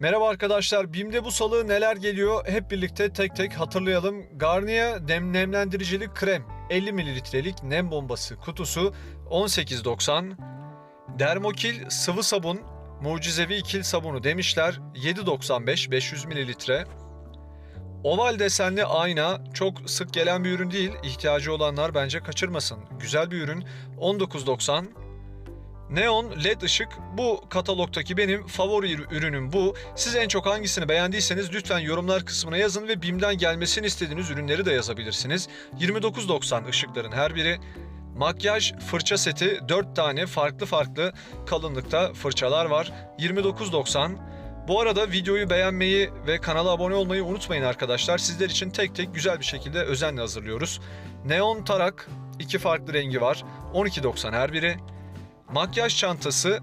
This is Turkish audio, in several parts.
Merhaba arkadaşlar, BİM'de bu salı neler geliyor hep birlikte tek tek hatırlayalım. Garnier nem nemlendiricili krem 50 mililitrelik nem bombası kutusu 18.90. Dermokil sıvı sabun mucizevi ikil sabunu demişler 7.95 500 mililitre. Oval desenli ayna çok sık gelen bir ürün değil. İhtiyacı olanlar bence kaçırmasın. Güzel bir ürün 19.90. Neon LED ışık bu katalogdaki benim favori ürünüm bu. Siz en çok hangisini beğendiyseniz lütfen yorumlar kısmına yazın ve BİM'den gelmesini istediğiniz ürünleri de yazabilirsiniz. 29.90 ışıkların her biri. Makyaj fırça seti 4 tane farklı farklı kalınlıkta fırçalar var. 29.90. Bu arada videoyu beğenmeyi ve kanala abone olmayı unutmayın arkadaşlar. Sizler için tek tek güzel bir şekilde özenle hazırlıyoruz. Neon tarak iki farklı rengi var. 12.90 her biri. Makyaj çantası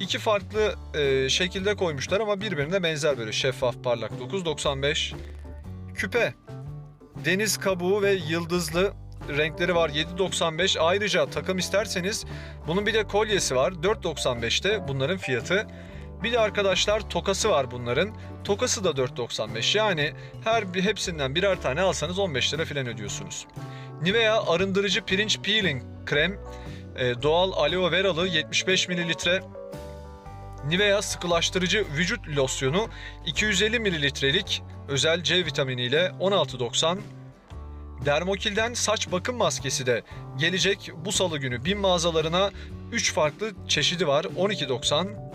iki farklı e, şekilde koymuşlar ama birbirine benzer böyle şeffaf parlak 9.95. Küpe deniz kabuğu ve yıldızlı renkleri var 7.95. Ayrıca takım isterseniz bunun bir de kolyesi var 4.95'te bunların fiyatı. Bir de arkadaşlar tokası var bunların. Tokası da 4.95. Yani her bir hepsinden birer tane alsanız 15 lira falan ödüyorsunuz. Nivea arındırıcı pirinç peeling krem e, doğal aloe veralı 75 mililitre. Nivea sıkılaştırıcı vücut losyonu 250 mililitrelik özel C vitaminiyle 16.90. Dermokil'den saç bakım maskesi de gelecek bu salı günü bin mağazalarına 3 farklı çeşidi var 12.90.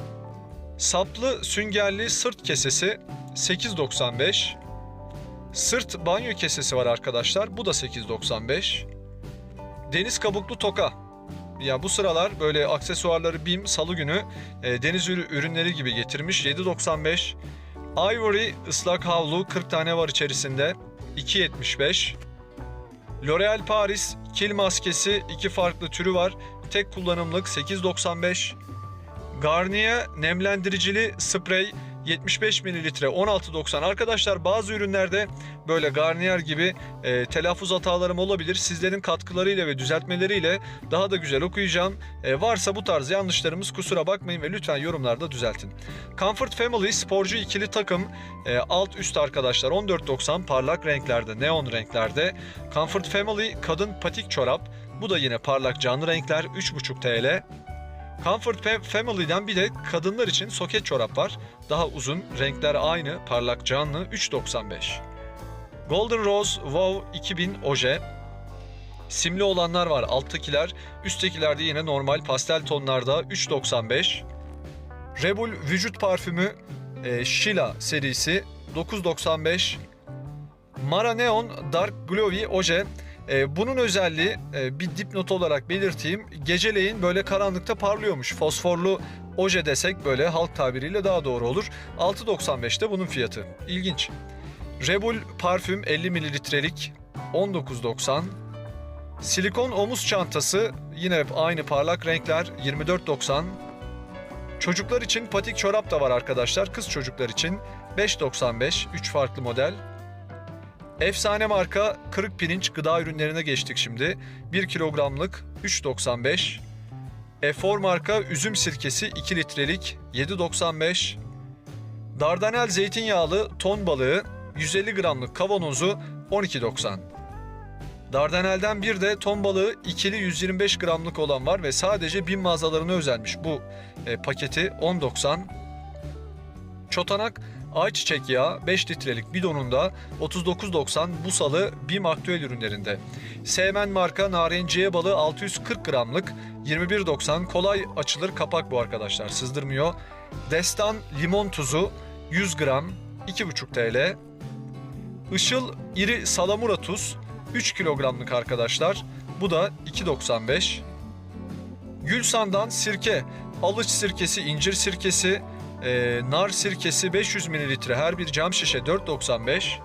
Saplı süngerli sırt kesesi 8.95. Sırt banyo kesesi var arkadaşlar. Bu da 8.95. Deniz kabuklu toka. Ya bu sıralar böyle aksesuarları BİM salı günü e, deniz ürü- ürünleri gibi getirmiş. 7.95. Ivory ıslak havlu 40 tane var içerisinde. 2.75. L'Oreal Paris kil maskesi iki farklı türü var. Tek kullanımlık 8.95. Garnier nemlendiricili sprey 75 mililitre 16.90. Arkadaşlar bazı ürünlerde böyle Garnier gibi e, telaffuz hatalarım olabilir. Sizlerin katkılarıyla ve düzeltmeleriyle daha da güzel okuyacağım. E, varsa bu tarz yanlışlarımız kusura bakmayın ve lütfen yorumlarda düzeltin. Comfort Family sporcu ikili takım e, alt üst arkadaşlar 14.90 parlak renklerde, neon renklerde. Comfort Family kadın patik çorap. Bu da yine parlak canlı renkler 3.5 TL. Comfort Fa- Family'den bir de kadınlar için soket çorap var. Daha uzun, renkler aynı, parlak canlı 3.95. Golden Rose Wow 2000 oje. Simli olanlar var alttakiler, üsttekilerde yine normal pastel tonlarda 3.95. Rebel vücut parfümü e, Sheila serisi 9.95. Mara Neon Dark Glowy oje ee, bunun özelliği e, bir dipnot olarak belirteyim. Geceleyin böyle karanlıkta parlıyormuş. Fosforlu oje desek böyle halk tabiriyle daha doğru olur. 6.95'te bunun fiyatı. İlginç. Rebul parfüm 50 mililitrelik 19.90. Silikon omuz çantası yine aynı parlak renkler 24.90. Çocuklar için patik çorap da var arkadaşlar. Kız çocuklar için 5.95. 3 farklı model. Efsane marka kırık pirinç gıda ürünlerine geçtik şimdi. 1 kilogramlık 3.95. Efor marka üzüm sirkesi 2 litrelik 7.95. Dardanel zeytinyağlı ton balığı 150 gramlık kavanozu 12.90. Dardanel'den bir de ton balığı ikili 125 gramlık olan var ve sadece bin mağazalarına özelmiş bu e, paketi 10.90. Çotanak ayçiçek yağı 5 litrelik bidonunda 39.90 bu salı BİM aktüel ürünlerinde. Seymen marka narenciye balığı 640 gramlık 21.90 kolay açılır kapak bu arkadaşlar sızdırmıyor. Destan limon tuzu 100 gram 2,5 TL. Işıl iri salamura tuz 3 kilogramlık arkadaşlar. Bu da 2.95. Gülsan'dan sirke, alıç sirkesi, incir sirkesi, e, nar sirkesi 500 mililitre her bir cam şişe 4.95.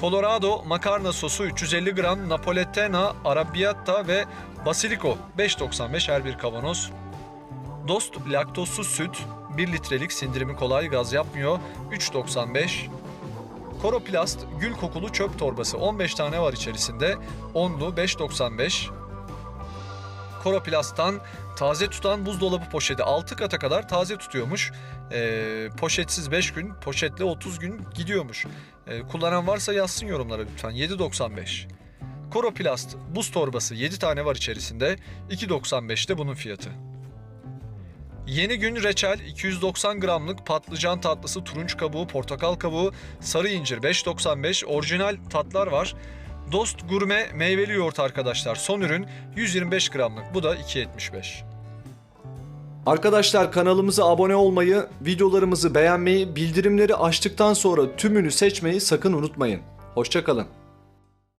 Colorado makarna sosu 350 gram, Napoletana, Arrabbiata ve Basilico 5.95 her bir kavanoz. Dost laktozsuz süt 1 litrelik sindirimi kolay gaz yapmıyor 3.95. Koroplast gül kokulu çöp torbası 15 tane var içerisinde. Onlu 5.95. Koroplast'tan taze tutan buzdolabı poşeti 6 kata kadar taze tutuyormuş. Ee, poşetsiz 5 gün, poşetle 30 gün gidiyormuş. Ee, kullanan varsa yazsın yorumlara lütfen. 7.95. Koroplast buz torbası 7 tane var içerisinde. 2.95'te bunun fiyatı. Yeni gün reçel 290 gramlık patlıcan tatlısı, turunç kabuğu, portakal kabuğu, sarı incir 5.95 orijinal tatlar var. Dost gurme meyveli yoğurt arkadaşlar. Son ürün 125 gramlık. Bu da 2.75. Arkadaşlar kanalımıza abone olmayı, videolarımızı beğenmeyi, bildirimleri açtıktan sonra tümünü seçmeyi sakın unutmayın. Hoşçakalın.